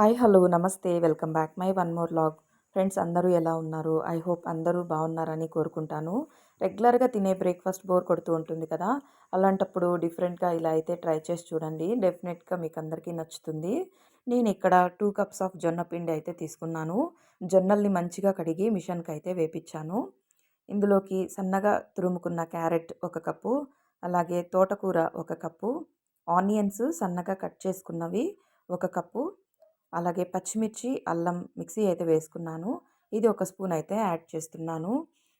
Hi hello namaste. Welcome back my one more vlog. Friends అందరూ ఎలా ఉన్నారు? I hope అందరూ బాగున్నారని కోరుకుంటాను. రెగ్యులర్గా తినే బ్రేక్ఫాస్ట్ బోర్ కొడుతూ ఉంటుంది కదా? అలాంటప్పుడు డిఫరెంట్గా ఇలా అయితే ట్రై చేసి చూడండి. డెఫినెట్గా మీకు అందరికీ నచ్చుతుంది. నేను ఇక్కడ టూ కప్స్ ఆఫ్ జొన్న పిండి అయితే తీసుకున్నాను. జొన్నల్ని మంచిగా కడిగి మిషన్కి అయితే వేపించాను ఇందులోకి సన్నగా తురుముకున్న క్యారెట్ ఒక కప్పు అలాగే తోటకూర ఒక కప్పు ఆనియన్స్ సన్నగా కట్ చేసుకున్నవి ఒక కప్పు అలాగే పచ్చిమిర్చి అల్లం మిక్సీ అయితే వేసుకున్నాను. ఇది ఒక స్పూన్ అయితే యాడ్ చేస్తున్నాను.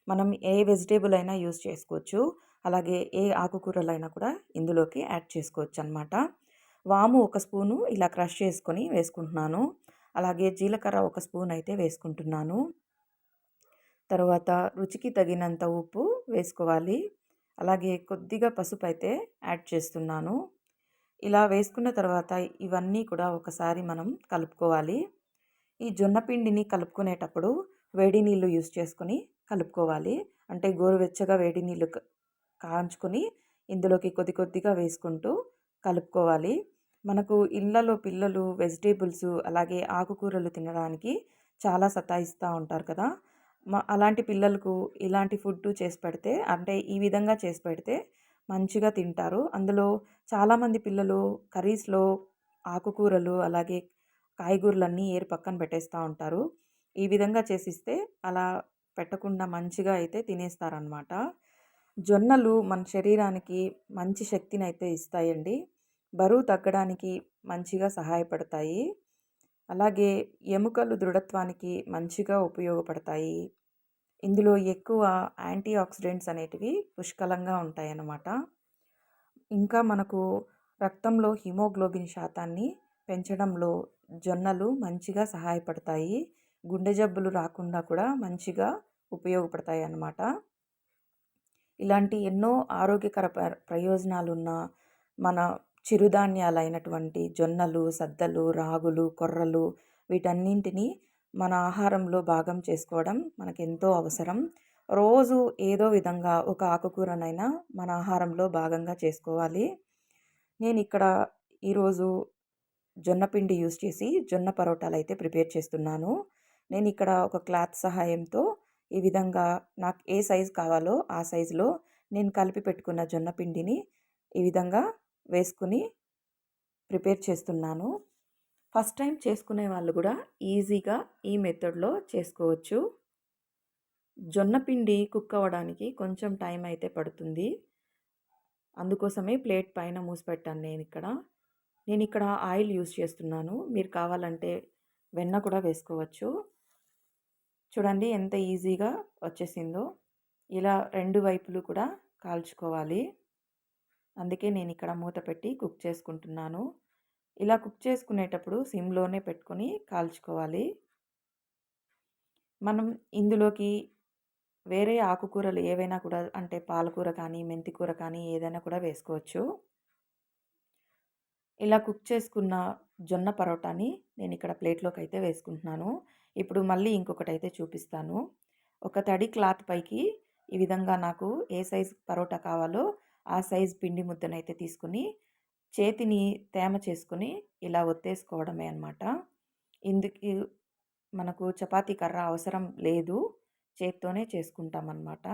మనం ఏ వెజిటేబుల్ అయినా యూస్ చేసుకోవచ్చు. అలాగే ఏ ఆకుకూరలైనా కూడా ఇందులోకి యాడ్ చేసుకోవచ్చు అనమాట వాము ఒక స్పూను ఇలా క్రష్ చేసుకొని వేసుకుంటున్నాను. అలాగే జీలకర్ర ఒక స్పూన్ అయితే వేసుకుంటున్నాను. తర్వాత రుచికి తగినంత ఉప్పు వేసుకోవాలి. అలాగే కొద్దిగా పసుపు అయితే యాడ్ చేస్తున్నాను. ఇలా వేసుకున్న తర్వాత ఇవన్నీ కూడా ఒకసారి మనం కలుపుకోవాలి. ఈ జొన్న పిండిని కలుపుకునేటప్పుడు వేడి నీళ్ళు యూస్ చేసుకొని కలుపుకోవాలి. అంటే గోరువెచ్చగా వేడి నీళ్ళు కాంచుకొని ఇందులోకి కొద్ది కొద్దిగా వేసుకుంటూ కలుపుకోవాలి. మనకు ఇళ్ళలో పిల్లలు వెజిటేబుల్స్ అలాగే ఆకుకూరలు తినడానికి చాలా సతాయిస్తూ ఉంటారు కదా. అలాంటి పిల్లలకు ఇలాంటి ఫుడ్ చేసి పెడితే అంటే ఈ విధంగా చేసి పెడితే మంచిగా తింటారు. అందులో చాలామంది పిల్లలు కర్రీస్లో ఆకుకూరలు అలాగే కాయగూరలన్నీ ఏరు పక్కన పెట్టేస్తూ ఉంటారు. ఈ విధంగా చేసిస్తే అలా పెట్టకుండా మంచిగా అయితే తినేస్తారనమాట జొన్నలు మన శరీరానికి మంచి శక్తిని అయితే ఇస్తాయండి. బరువు తగ్గడానికి మంచిగా సహాయపడతాయి. అలాగే ఎముకలు దృఢత్వానికి మంచిగా ఉపయోగపడతాయి. ఇందులో ఎక్కువ యాంటీ ఆక్సిడెంట్స్ అనేటివి పుష్కలంగా ఉంటాయన్నమాట. ఇంకా మనకు రక్తంలో హిమోగ్లోబిన్ శాతాన్ని పెంచడంలో జొన్నలు మంచిగా సహాయపడతాయి. గుండె జబ్బులు రాకుండా కూడా మంచిగా ఉపయోగపడతాయి అన్నమాట ఇలాంటి ఎన్నో ఆరోగ్యకర ప్రయోజనాలున్న మన చిరుధాన్యాలైనటువంటి జొన్నలు సద్దలు రాగులు కొర్రలు వీటన్నింటినీ మన ఆహారంలో భాగం చేసుకోవడం మనకెంతో అవసరం. రోజు ఏదో విధంగా ఒక ఆకుకూరనైనా మన ఆహారంలో భాగంగా చేసుకోవాలి. నేను ఇక్కడ ఈరోజు జొన్న పిండి యూస్ చేసి జొన్న పరోటాలు అయితే ప్రిపేర్ చేస్తున్నాను. నేను ఇక్కడ ఒక క్లాత్ సహాయంతో ఈ విధంగా నాకు ఏ సైజు కావాలో ఆ సైజులో నేను కలిపి పెట్టుకున్న జొన్న పిండిని ఈ విధంగా వేసుకుని ప్రిపేర్ చేస్తున్నాను. ఫస్ట్ టైం చేసుకునే వాళ్ళు కూడా ఈజీగా ఈ మెథడ్లో చేసుకోవచ్చు. జొన్న పిండి కుక్ అవ్వడానికి కొంచెం టైం అయితే పడుతుంది. అందుకోసమే ప్లేట్ పైన మూసిపెట్టాను నేను ఇక్కడ. నేను ఇక్కడ ఆయిల్ యూస్ చేస్తున్నాను. మీరు కావాలంటే వెన్న కూడా వేసుకోవచ్చు. చూడండి ఎంత ఈజీగా వచ్చేసిందో. ఇలా రెండు వైపులు కూడా కాల్చుకోవాలి. అందుకే నేను ఇక్కడ మూత పెట్టి కుక్ చేసుకుంటున్నాను. ఇలా కుక్ చేసుకునేటప్పుడు సిమ్లోనే పెట్టుకొని కాల్చుకోవాలి. మనం ఇందులోకి వేరే ఆకుకూరలు ఏవైనా కూడా అంటే పాలకూర కానీ మెంతికూర కానీ ఏదైనా కూడా వేసుకోవచ్చు. ఇలా కుక్ చేసుకున్న జొన్న పరోటాని నేను ఇక్కడ ప్లేట్లోకి అయితే వేసుకుంటున్నాను. ఇప్పుడు మళ్ళీ ఇంకొకటి అయితే చూపిస్తాను. ఒక తడి క్లాత్ పైకి ఈ విధంగా నాకు ఏ సైజ్ పరోటా కావాలో ఆ సైజ్ పిండి ముద్దనైతే తీసుకుని చేతిని తేమ చేసుకుని ఇలా ఒత్తేసుకోవడమే అనమాట ఇందుకు మనకు చపాతీ కర్ర అవసరం లేదు. చేత్తోనే చేసుకుంటామన్నమాట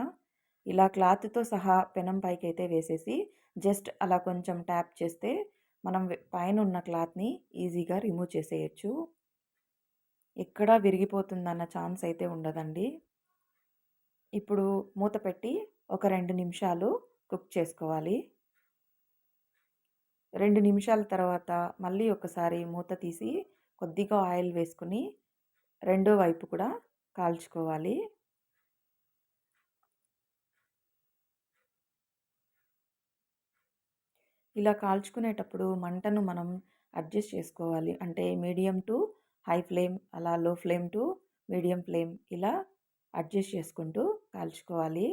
ఇలా క్లాత్తో సహా పెనం పైకి అయితే వేసేసి జస్ట్ అలా కొంచెం ట్యాప్ చేస్తే మనం పైన ఉన్న క్లాత్ని ఈజీగా రిమూవ్ చేసేయచ్చు. ఎక్కడా విరిగిపోతుందన్న ఛాన్స్ అయితే ఉండదండి. ఇప్పుడు మూత పెట్టి ఒక రెండు నిమిషాలు కుక్ చేసుకోవాలి. రెండు నిమిషాల తర్వాత మళ్ళీ ఒకసారి మూత తీసి కొద్దిగా ఆయిల్ వేసుకుని రెండో వైపు కూడా కాల్చుకోవాలి. ఇలా కాల్చుకునేటప్పుడు మంటను మనం అడ్జస్ట్ చేసుకోవాలి. అంటే మీడియం టు హై ఫ్లేమ్ అలా low flame to medium flame ఇలా అడ్జస్ట్ చేసుకుంటూ కాల్చుకోవాలి.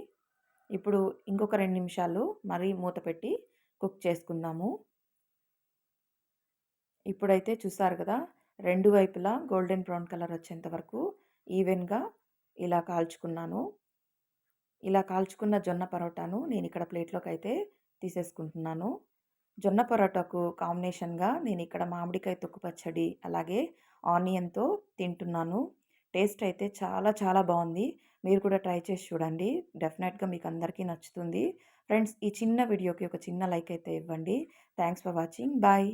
ఇప్పుడు ఇంకొక రెండు నిమిషాలు మరీ మూత పెట్టి కుక్ చేసుకుందాము. ఇప్పుడైతే చూసారు కదా రెండు వైపులా గోల్డెన్ బ్రౌన్ కలర్ వచ్చేంత వరకు ఈవెన్గా ఇలా కాల్చుకున్నాను. ఇలా కాల్చుకున్న జొన్న పరోటాను నేను ఇక్కడ ప్లేట్లోకి అయితే తీసేసుకుంటున్నాను. జొన్న పరోటాకు కాంబినేషన్గా నేను ఇక్కడ మామిడికాయ తొక్కు పచ్చడి అలాగే ఆనియన్తో తింటున్నాను. టేస్ట్ అయితే చాలా చాలా బాగుంది. మీరు కూడా ట్రై చేసి చూడండి. డెఫినెట్గా మీకు అందరికీ నచ్చుతుంది. ఫ్రెండ్స్ ఈ చిన్న వీడియోకి ఒక చిన్న లైక్ అయితే ఇవ్వండి. Thanks for watching. బాయ్.